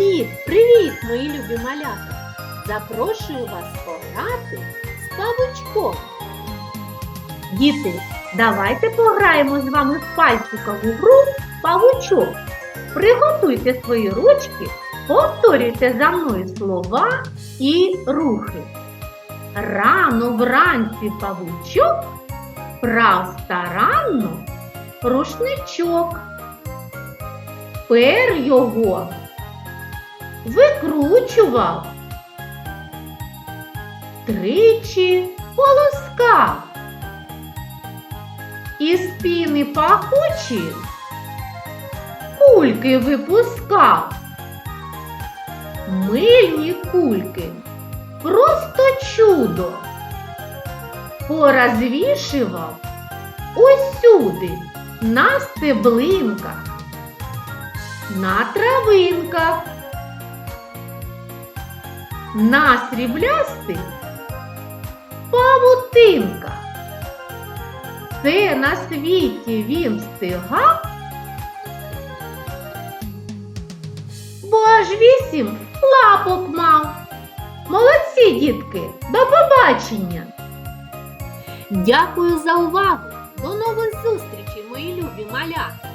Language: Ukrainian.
мої любі малята! Запрошую вас пограти з павучком. Діти, давайте пограємо з вами в пальчикову гру павучок. Приготуйте свої ручки, повторюйте за мною слова і рухи. Рано вранці павучок, прав старанно рушничок. Пер його викручував, тричі полоскав. Із піни пахучі кульки випускав. Мильні кульки просто чудо. Порозвішивав усюди на стеблинках, на травинках, на сріблястих павутинках. Все на світі він встигав, бо аж вісім лапок мав. Молодці, дітки, до побачення! Дякую за увагу! До нових зустрічей, мої любі малята!